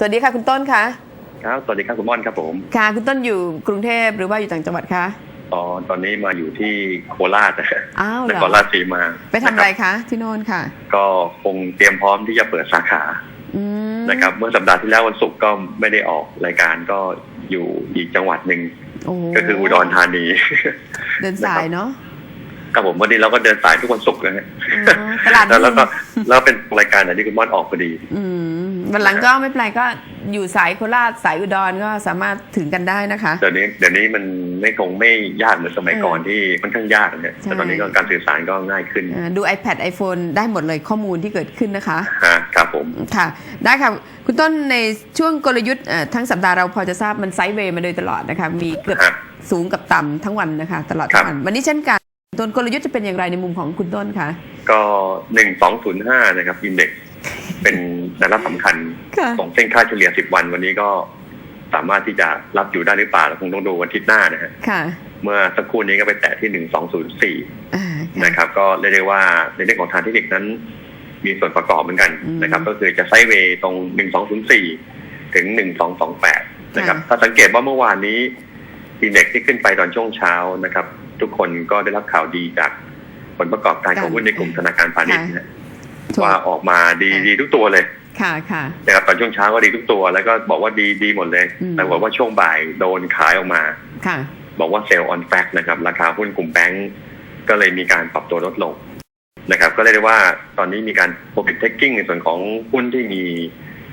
สวัสดีค่ะคุณต้นคะครับ สวัสดีครับคุณม่อนครับผม ค่ะ คุณต้นอยู่กรุงเทพหรือว่าอยู่ต่างจังหวัดคะตอนตอนนี้มาอยู่ที่โคราชนะอ้าวเหนรอครราชสีมา ไปทำอะไรนคบคะ ที่โน่นค่ะ ก็คงเตรียมพร้อมที่จะเปิดสาขาอืมนะครับ เมื่อสัปดาห์ที่แล้ววันศุกร์ก็ไม่ได้ออกรายการก็อยู่อีกจังหวัดหนึ่งโอ้ก็คืออุดรธานี เดินสายเนาะครับผมวันนี้เราก็เดินสายทุกวันศุกร์นะฮะอ๋อตลาดแล้วแล้วก็หุ้นแล้วเป็นรายการไหนที่คุณม่อนออกพอดีอืม วันหลังก็ไม่เป็นไรก็อยู่สายโคราชสายอุดรก็สามารถถึงกันได้นะคะเดี๋ยวนี้เดี๋ยวนี้มันไม่คงไม่ยากเหมือนสมัยเออก่อนที่ค่อนข้างยากนะใช่แต่ตอนนี้ก็การสื่อสารก็ง่ายขึ้นอ่าดู iPad iPhone ได้หมดเลยข้อมูลที่เกิดขึ้นนะคะฮะครับผมค่ะ ได้ค่ะ คุณต้นในช่วงกลยุทธ์เอ่อทั้งสัปดาห์เราพอจะทราบมันไซด์เวย์มาโดยตลอดนะคะ มีเกือบฮะสูงกับต่ำทั้งวันนะคะ ตลอดครัทั้บงวันวันนี้เช่นกันต้นกลยุทธ์จะเป็นอย่างไรในมุมของคุณต้นคะก็หนึ่งสองศูนย์ห้านะครับอินเด็ก เป็นแนวรับสำคัญค่ะของเส้นค่าเฉลี่ย10วันวันนี้ก็สามารถที่จะรับอยู่ได้หรือเปล่าเราคงต้องดูวันอาทิตย์หน้านะฮะค่ะเมื่อสักครู่นี้ก็ไปแตะที่1204อ่านะครับ ก็เรียกได้ว่าในเรื่องของทางเทคนิคนั้น มีส่วนประกอบเหมือนกันอืมนะครับ ก็คือจะไซด์เวย์ตรง1204ถึง1228นะครับค่ะถ้าสังเกตว่าเมื่อวานนี้อินเด็กที่ขึ้นไปตอนช่วงเช้านะครับ ทุกคนก็ได้รับข่าวดีจากผลประกอบการของหุ้นในกลุ่มธนาคารพาณิชย์นะถูก ว่าออกมาดีค่ะดีทุกตัวเลยค่ะค่ะนะครับตอนช่วงเช้าก็ดีทุกตัว แล้วก็บอกว่าดีดีหมดเลยอืมแต่บอกว่าช่วงบ่ายโดนขายออกมาค่ะ บอกว่าเซลล์ออนแฟกนะครับ ราคาหุ้นกลุ่มแบงก์ก็เลยมีการปรับตัวลดลงนะครับ ก็เรียกได้ว่าตอนนี้มีการ profit taking ในส่วนของหุ้นที่มี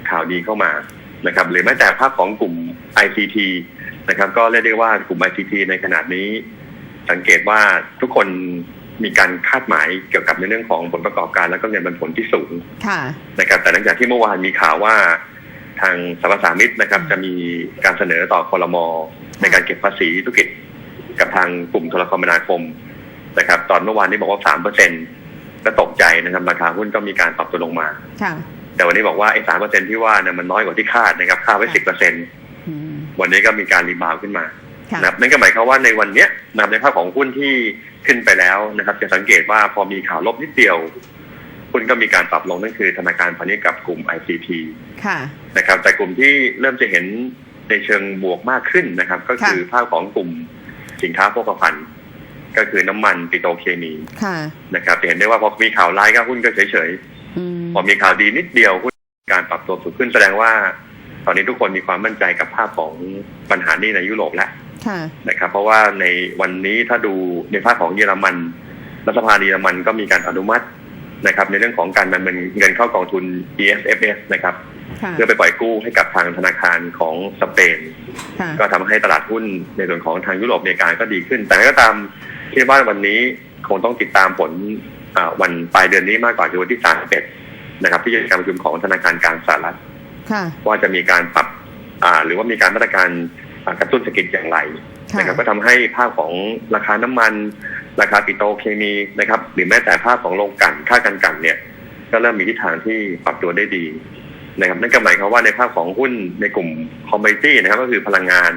ข่าวดีเข้ามานะครับ หรือแม้แต่ภาพของกลุ่ม ICT นะครับ ก็เรียกได้ว่ากลุ่ม ICT ในขนาดนี้ สังเกตว่าทุกคน มีการคาดหมายเกี่ยวกับในเรื่องของผลประกอบการ และก็เงินปันผลที่สูงค่ะนะครับ แต่หลังจากที่เมื่อวานมีข่าวว่าทางสรรพสามิตนะครับ จะมีการเสนอต่อคอรมอในการเก็บภาษีธุรกิจ กับทางกลุ่มโทรคมนาคมนะครับ ตอนเมื่อวานนี้บอกว่าสามเปอร์เซ็นก็ตกใจนะครับราคาหุ้นก็มีการปรับตัวลงมาค่ะแต่วันนี้บอกว่าไอ้สามเปอร์เซ็นที่ว่าเนี่ยมันน้อยกว่าที่คาดนะครับคาดไว้สิบเปอร์เซ็นอืมวันนี้ก็มีการรีบาวด์ขึ้นมาค่ะ นะครับนั่นก็หมายความว่าในวันเนี้ยนะครับในภาพของหุ้นที่ขึ้นไปแล้วนะครับ จะสังเกตว่าพอมีข่าวลบนิดเดียวหุ้นก็มีการปรับลงนั่นคือธนาคารพาณิชย์กับกลุ่ม ICT ค่ะนะครับ แต่กลุ่มที่เริ่มจะเห็นในเชิงบวกมากขึ้นนะครับ ก็คือภาพของกลุ่มสินค้าโภคภัณฑ์ก็คือน้ำมันปิโตรเคมีค่ะนะครับจะเห็นได้ว่าพอมีข่าวร้ายก็หุ้นก็เฉยอืมๆพอมีข่าวดีนิดเดียวหุ้นมีการปรับตัวสูงขึ้นแสดงว่า ตอนนี้ทุกคนมีความมั่นใจกับภาพของปัญหานี้ในยุโรปแล้วค่ะ นะครับ เพราะว่าในวันนี้ถ้าดูในภาคของเยอรมันรัฐสภาเยอรมันก็มีการอนุมัตินะครับ ในเรื่องของการนำเงินเข้ากองทุน ESFS นะครับค่ะเพื่อไปปล่อยกู้ให้กับทางธนาคารของสเปนค่ะก็ทำให้ตลาดหุ้นในส่วนของทางยุโรปอเมริกาก็ดีขึ้น แต่ก็ตามที่ว่าวันนี้คงต้องติดตามผลอ่าวันปลายเดือนนี้มากกว่าคือวันที่31นะครับ ที่จะมีการประชุมของธนาคารกลางสหรัฐค่ะว่าจะมีการปรับอ่าหรือว่ามีการมาตรการอ่า กระตุ้นเศรษฐกิจอย่างไรค่ะนะครับก็ทำให้ภาพของราคาน้ำมัน ราคาปิโตรเคมีนะครับ หรือแม้แต่ภาพของโรงกลั่นค่ากันกลั่นเนี่ย ก็เริ่มมีทิศทางที่ปรับตัวได้ดีนะครับนั่นก็หมายความว่าในภาพของหุ้นในกลุ่มคอมมิตี้นะครับ ก็คือพลังงาน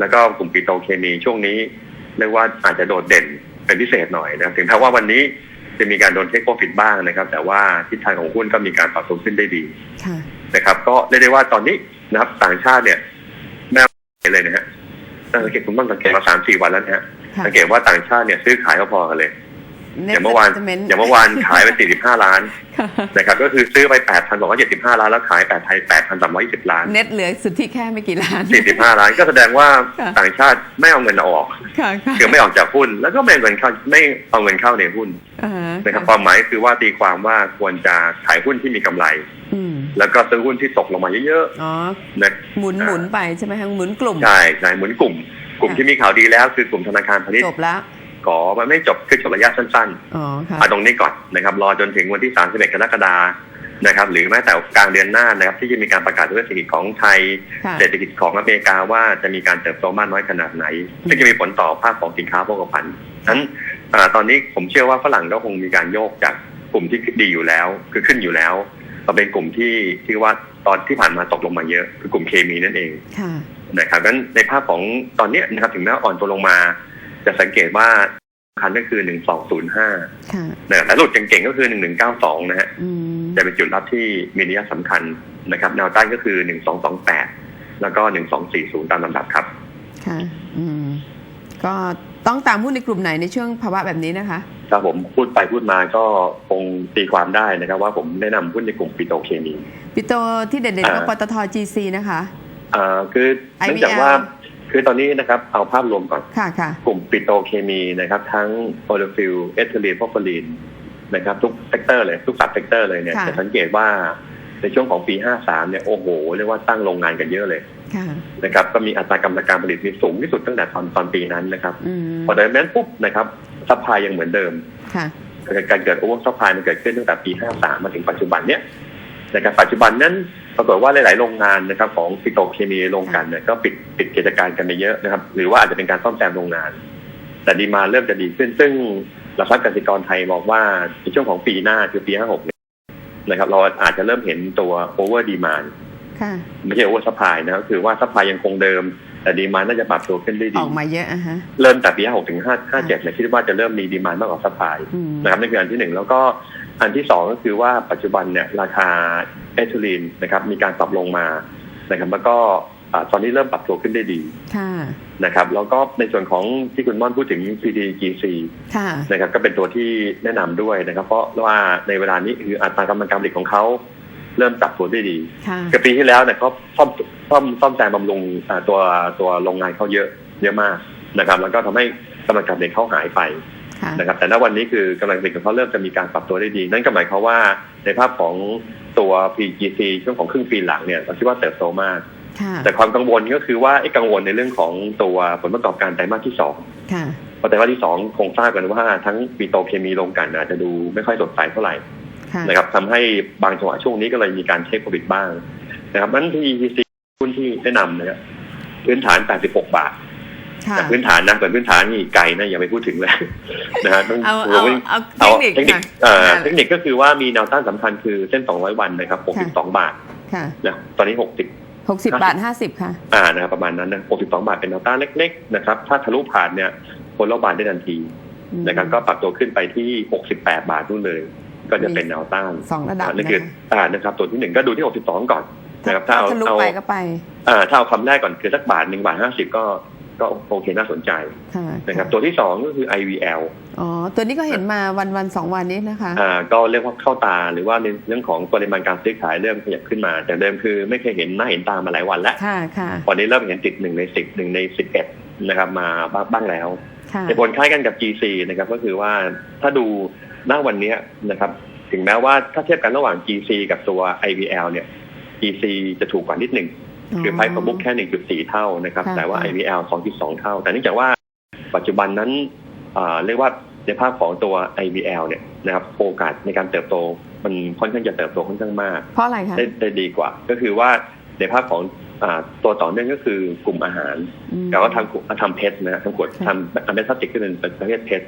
แล้วก็กลุ่มปิโตรเคมีช่วงนี้เรียกว่าอาจจะโดดเด่นเป็นพิเศษหน่อยนะครับถึงแม้ว่าวันนี้จะมีการโดนเทคโปรฟิตบ้างนะครับ แต่ว่าทิศทางของหุ้นก็มีการปรับตัวขึ้นได้ดีค่ะนะครับ ก็เรียกได้ว่าตอนนี้นะครับต่างชาติเนี่ยแม่ เลยนะฮะถ้าสังเกตคุณต้องสังเกตมาสามสี่วันแล้วนะฮะค่ะสังเกตว่าต่างชาติเนี่ยซื้อขายพอๆกันเลย อย่างเมื่อวาน Sentiment อย่างเมื่อวานขายไปสี่สิบห้าล้านค่ะนะครับก็คือซื้อไปแปดพันสองร้อยเจ็ดสิบห้าล้านแล้วขายแปดไทยแปดพันสามร้อยสิบล้าน เน็ตเหลือสุดที่แค่ไม่กี่ล้านสี่สิบห้าล้านก็แสดงว่าค่ะต่างชาติไม่เอาเงินออกค่ะค่ะคือไม่ออกจากหุ้น แล้วก็ไม่เอาเงินเข้าไม่เอาเงินเข้าในหุ้นอ่าฮะนะครับความหมายคือว่าตีความว่าควรจะขายหุ้นที่มีกำไรอืมแล้วก็ซื้อหุ้นที่ตกลงมาเยอะอ๋อๆนะหมุนหมุนไปใช่ไหมคะหมุนกลุ่มใช่ใช่เหมือนกลุ่ม กลุ่มค่ะที่มีข่าวดีแล้วคือกลุ่มธนาคารพาณิชจย์บแล้ว ขอมันไม่จบคือจบระยะสั้นอ๋อค่ะๆเอาตรงนี้ก่อนนะครับ รอจนถึงวันที่ 31 กรกฎานะครับ หรือแม้แต่กลางเดือนหน้านะครับ ที่จะมีการประกาศตัวเลขเศรษฐกิจของไทยค่ะเศรษฐกิจของอเมริกาว่าจะมีการเติบโตมากน้อยขนาดไหนอืมซึ่งจะมีผลต่อภาคของสินค้าโภคภัณฑ์ฉะนั้นอ่าตอนนี้ผมเชื่อว่าฝรั่งก็คงมีการโยกจากกลุ่มที่ดีอยู่แล้ว คือขึ้นอยู่แล้วมาเป็นกลุ่มที่ที่ว่าตอนที่ผ่านมาตกลงมาเยอะ คือกลุ่มเคมีนั่นเองค่ะนะครับงั้นในภาพของตอนเนี้ยนะครับถึงแม้อ่อนตัวลงมา จะสังเกตว่าคันก็คือ1205ค่ะนะครับแต่หลุดเก่งๆก็คือ1192นะฮะอืมจะเป็นจุดรับที่มีนัยสำคัญนะครับแนวต้านก็คือหนึ่งสองสองแปดแล้วก็หนึ่งสองสี่ศูนย์ตามลำดับครับ ค่ะ อืม ก็ต้องตามหุ้นในกลุ่มไหนในช่วงภาวะแบบนี้นะคะถ้าผมพูดไปพูดมาก็คงตีความได้นะครับ ว่าผมแนะนำหุ้นในกลุ่มปิโตรเคมี ปิโตที่เด่นๆก็อ่าปตท GC นะคะ อ่าคือ IVL เนื่องจากว่า คือตอนนี้นะครับเอาภาพรวมก่อนค่ะค่ะกลุ่มปิโตรเคมีนะครับ ทั้งโอลฟิลเอทิลีนพอฟลีนนะครับ ทุกเซกเตอร์เลยทุกสับเซกเตอร์เลยเนี่ยค่ะจะสังเกตว่าในช่วงของปี 53 เนี่ยโอ้โหเรียกว่าตั้งโรงงานกันเยอะเลยค่ะนะครับก็มีอัตรากำลังการผลิตที่สูงที่สุดตั้งแต่ตอนตอนปีนั้นนะครับอืมพอจากนั้นปุ๊บนะครับซัพพลายยังเหมือนเดิมค่ะการเกิดโอเวอร์ซัพพลายมันเกิดขึ้นตั้งแต่ปี 53 มาถึงปัจจุบันเนี้ยนะครับปัจจุบันนั้น ปรากฏว่าหลาย ๆ โรงงานนะครับ ของปิโตรเคมีโรงกลันเนี่ยก็ปิดปิดกิจการกันไปเยอะนะครับ หรือว่าอาจจะเป็นการซ่อมแซมโรงงาน แต่ดีมาเริ่มจะดีขึ้น ซึ่งหลักทรัพย์กสิกรไทยบอกว่าในช่วงของปีหน้าคือปี56เนี่ยนะครับ เราอาจจะเริ่มเห็นตัวโอเวอร์ดีมานค่ะไม่ใช่โอเวอร์ซัพพลายนะครับคือว่าซัพพลายยังคงเดิม แต่ดีมานน่าจะปรับตัวขึ้นได้อดีอกมาเยอะอะฮะเริ่มแต่ปี56ถึง5 57เนี่ยคิดว่าจะเริ่มมีดีมานมากกว่าซัพพลายอืมนะครับนั่นคืออันที่หนึ่งแล้วก็อันที่สองก็คือว่าปัจจุบันเนี่ยราคาเอทิลีนนะครับมีการปรับลงมานะครับแล้วก็อ่าตอนนี้เริ่มปรับตัวขึ้นได้ดีค่ะนะครับ แล้วก็ในส่วนของที่คุณม่อนพูดถึง PTGC ค่ะนะครับ ก็เป็นตัวที่แนะนำด้วยนะครับ เพราะว่าในเวลานี้คืออัตรากำลังการผลิตของเขาเริ่มปรับตัวได้ดีค่ะกับปีที่แล้วเนี่ยเขาซ่อม ซ่อมซ่อมแซมบำรุงอ่าตัวตัวโรงงานเขาเยอะเยอะมากนะครับ แล้วก็ทำให้กำลังการผลิตเขาหายไปค่ะนะครับ แต่ณวันนี้คือกำลังผลิตของเขาเริ่มจะมีการปรับตัวได้ดี นั่นก็หมายความว่าในภาพของตัว PGC ช่วงของครึ่งปีหลังเนี่ยเราคิดว่าเติบโตมากค่ะแต่ความกังวลก็คือว่าไอ้กังวลในเรื่องของตัวผลประกอบการไตรมาสที่สองค่ะเพราะไตรมาสที่สองคงทราบกันว่าทั้งปิโตรเคมีโรงกลันอาจจะดูไม่ค่อยสดใสเท่าไหร่ค่ะนะครับทำให้บางจังหวะช่วงนี้ก็เลยมีการเช็คโควิดบ้างนะครับนั้น PGC หุ้นที่แนะนำนะครับพื้นฐาน 86 บาทค่ะแต่พื้นฐานนะแต่พื้นฐานนี่ไกลนะอย่าไปพูดถึงเลยนะฮะต้องเอาเอาเอาเทเอาคนิคเทคนิคค่ะเอ่อค่ะเทคนิคก็คือว่ามีแนวต้านสำคัญคือเส้น 200 วันนะครับ 62 บาทค่ะนะตอนนี้ 60หกสิบบาทห้าสิบค่ะ อ่านะครับประมาณนั้นนะ62บาทเป็นแนวต้านเล็กๆนะครับ ถ้าทะลุผ่านเนี่ยคนรอบบาทได้ทันทีอืมนะครับก็ปรับตัวขึ้นไปที่68บาทนู่นเลย ก็จะเป็นแนวต้านสองระดับอ่านั่นคือนะคะอ่านะครับ ตัวที่หนึ่งก็ดูที่62ก่อน นะครับถ้าเอาทะลุเอาไปก็ไปอ่าถ้าเอาคำแรกก่อนคือสักบาทหนึ่งบาทห้าสิบก็ก็โอเคน่าสนใจค่ะนะครับตัวที่สองก็คือ IVL อ๋อ ตัวนี้ก็เห็นมาวันวันสองวันนี้นะคะอ่าก็เรียกว่าเข้าตาหรือว่าในเรื่องของปริมาณการซื้อขายเริ่มขยับขึ้นมา แต่เดิมคือไม่เคยเห็นหน้าเห็นตามาหลายวันแล้วค่ะค่ะตอนนี้เริ่มเห็นติดหนึ่งในสิบหนึ่งในสิบเอ็ดนะครับมาบ้างบ้างแล้วค่ะเหตุผลคล้ายกันกับ GC นะครับก็คือว่าถ้าดูหน้าวันเนี้ยนะครับถึงแม้ว่าถ้าเทียบกันระหว่าง GC กับตัว IVL เนี่ย GC จะถูกกว่านิดหนึ่งคือไพ่ประมุกแค่ 1.4 เท่านะครับค่ะแต่ว่าค่ะ IVL 2.2 เท่า แต่เนื่องจากว่าปัจจุบันนั้นอ่าเรียกว่าในภาพของตัว IVL เนี่ยนะครับโอกาสในการเติบโตมันค่อนข้างจะเติบโตค่อนข้างมาก เพราะอะไรคะได้ได้ดีกว่า ก็คือว่าในภาพของอาตัวต่อเนื่องก็คือกลุ่มอาหารอืมแต่ว่าทำทำเพชรนะฮะทำขวดค่ะทำทำเป็นพลาสติกที่เป็นประเภทเพชร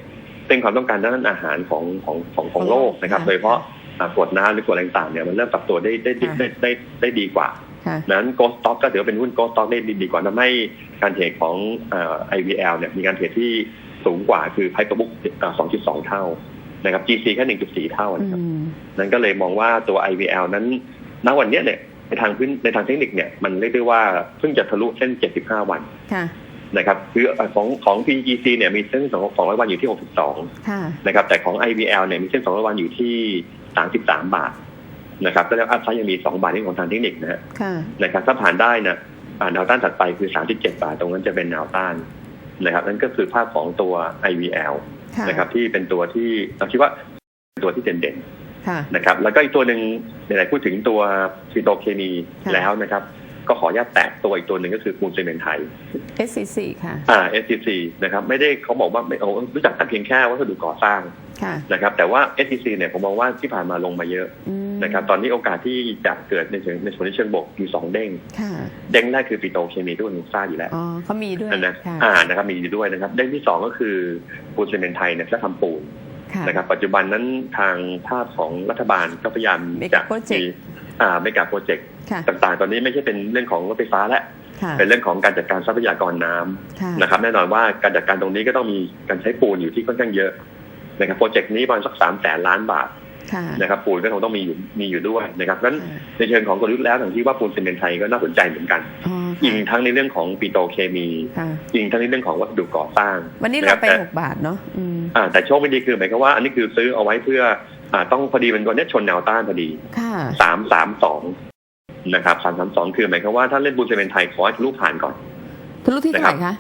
ซึ่งความต้องการด้านอาหารของของของของโลกนะครับค่ะโดยเฉพาะ อ่าขวดน้ำหรือขวดอะไรต่างๆเนี่ยมันเริ่มปรับตัวได้ได้ได้ค่ะได้ได้ได้ดีกว่าค่ะนั้นโกลสต็อกก็ถือว่าเป็นหุ้นโกลสต็อกได้ดีดีกว่าทำให้การเทรดของเอ่อ IVL เนี่ยมีการเทรดที่สูงกว่าคือไพ่ประมุกเอ่อ2.2 เท่านะครับ GC แค่ 1.4 เท่าอืนะครับมนั้นก็เลยมองว่าตัว IVL นั้นณวันเนี้ยเนี่ยในทางพื้นในทางเทคนิคเนี่ยมันเรียกได้ว่าเพิ่งจะทะลุเส้น 75 วันค่ะนะครับคือเอ่อของของ PGC เนี่ยมีเส้น 200 วันอยู่ที่ 62ค่ะนะครับแต่ของ IVL เนี่ยมีเส้น 200 วันอยู่ที่ 33บาทนะครับก็แล้วอัพไซด์ยังมี2บาทนี่ของทางเทคนิคนะฮะค่ะนะครับถ้าผ่านได้นะอ่าแนวต้านถัดไปคือ37บาทตรงนั้นจะเป็นแนวต้านนะครับนั่นก็คือภาพของตัว IVL ค่ะนะครับ ที่เป็นตัวที่เราคิดว่าเป็นตัวที่เด่นค่ะๆนะครับ แล้วก็อีกตัวหนึ่งไหนๆพูดถึงตัวฟิโตเคมีค่ะแล้วนะครับ ก็ขออนุญาตแตะตัวอีกตัวหนึ่งก็คือปูนซีเมนต์ไทย SCC ค่ะ อ่า SCC นะครับไม่ได้เขาบอกว่าไม่เอารู้จักแต่เพียงแค่วัสดุก่อสร้างค่ะนะครับแต่ว่า SCC เนี่ยผมมองว่าที่ผ่านมาลงมาเยอะอืมนะครับตอนนี้โอกาสที่จะเกิดในเชิงในส่วนที่เชิงบวกอยู่สองเด้งค่ะเด้งแรกคือปิโตรเคมีที่คุณทราบอยู่แล้วอ๋อเขามีด้วยนะค่ะอ่านะครับมีอยู่ด้วยนะครับเด้งที่สองก็คือปูนซีเมนต์ไทยเนี่ยจะทำปูนค่ะนะครับปัจจุบันนั้นทางภาพของรัฐบาลก็พยายาม Mega จะ Project มี อ่าไม่กับโปรเจกต์ค่ะต่างๆ ตอนนี้ไม่ใช่เป็นเรื่องของรถไฟฟ้าแล้วค่ะเป็นเรื่องของการจัดการทรัพยากรน้ำค่ะนะครับ แน่นอนว่าการจัดการตรงนี้ก็ต้องมีการใช้ปูนอยู่ที่ค่อนข้างเยอะนะครับโปรเจกต์นี้ประมาณสักสามแสนล้านบาทค่ะนะครับปูนก็คงต้องมีอยู่มีอยู่ด้วยนะครับเพราะฉะนั้นค่ะในเชิงของกลยุทธ์แล้วอย่างที่ว่าปูนซีเมนต์ไทยก็น่าสนใจเหมือนกันอ๋อยิงค่ะทั้งในเรื่องของปิโตรเคมีค่ะยิงทั้งในเรื่องของวัสดุก่อสร้าง วันนี้ะคเราบไปแต่หกบาทเนาะอืมอ่าแต่โชคไม่ดีคือหมายความว่าอันนี้คือซื้อเอาไว้เพื่อ อ่าต้องพอดีเป็นตัวเนี้ยชนแนวต้านพอดีค่ะสามสามสองนะครับสามสามสองคือหมายความว่าถ้าเล่นบูนซีเมนต์ไทยขอให้ทะลุผ่านก่อนทะลุที่เท่าไหร่คะ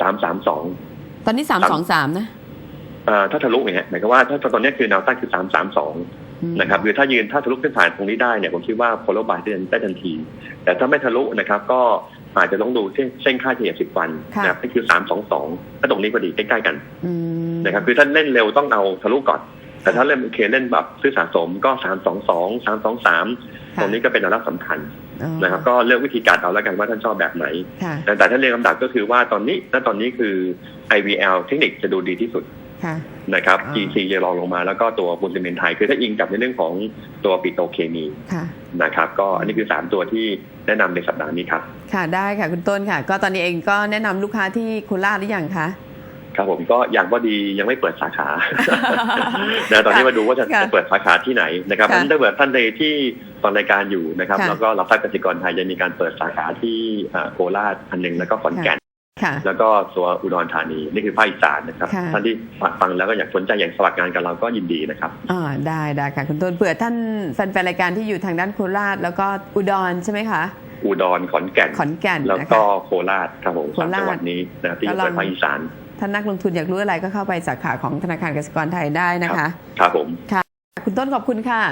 สามสามสองตอนนี้สามสองสามนะอ่าถ้าทะลุอย่างเงี้ยหมายความว่าถ้าตอนเนี้ยคือแนวต้านคือสามสามสองอืมนะครับคือถ้ายืนถ้าทะลุขึ้นผ่านตรงนี้ได้เนี่ยผมคิดว่าโพลบายได้ได้ทันที แต่ถ้าไม่ทะลุนะครับ ก็อาจจะต้องดูเส้นเส้นค่าเฉลี่ยสิบวันนะครับนี่คือสามสองสองถ้าตรงนี้พอดีใกล้ๆกันอืมนะครับคือถ้าเล่นเร็วต้องเอาทะลุก่อน แต่ถ้าเล่นโอเคเล่นแบบซื้อสะสมก็สามสองสองสามสองสามตรงนี้ก็เป็นแนวรับสำคัญอ๋อนะครับ ก็เลือกวิธีการเอาแล้วกันว่าท่านชอบแบบไหนค่ะแต่แต่ถ้าเรียงลำดับก็คือว่าตอนนี้ณตอนนี้คือ IVL เทคนิคจะดูดีที่สุดค่ะนะครับอ่า GC จะรองลงมาแล้วก็ตัวปูนซีเมนต์ไทย คือถ้าอิงกับในเรื่องของตัวปิโตรเคมีค่ะนะครับ ก็อันนี้คือ 3 ตัวที่แนะนำในสัปดาห์นี้ครับ ค่ะได้ค่ะคุณต้นค่ะ ก็ตอนนี้เองก็แนะนำลูกค้าที่โคราชหรือยังคะ ครับผมก็อย่างว่าดียังไม่เปิดสาขานะตอนนี้มาดูว่าจะค่ะจะเปิดสาขาที่ไหนนะครับค่ะอันถ้าเกิดท่านใดที่ฟังรายการอยู่นะครับค่ะแล้วก็เราพักกสิกรไทยจะมีการเปิดสาขาที่อ่าโคราชอันหนึ่งแล้วก็ขอนแก่นค่ะแล้วก็ตัวอุดรธานีนี่คือภาคอีสานนะครับค่ะท่านที่ฟังแล้วก็อยากสนใจอยากสมัครงานกับเราก็ยินดีนะครับอ่าได้ได้ค่ะคุณต้นเผื่อท่านแฟนๆรายการที่อยู่ทางด้านโคราช แล้วก็อุดรใช่ไหมคะอุดรขอนแก่นขอนแก่นแล้วนะก็คะโคราชครับผมโคสามราชจังหวัดนี้นะที่ก็อยู่ลองในภาคอีสาน ท่านนักลงทุนอยากรู้อะไรก็เข้าไปสาขาของธนาคารกสิกรไทยได้นะคะ ครับผมคุณต้นขอบคุณค่ะ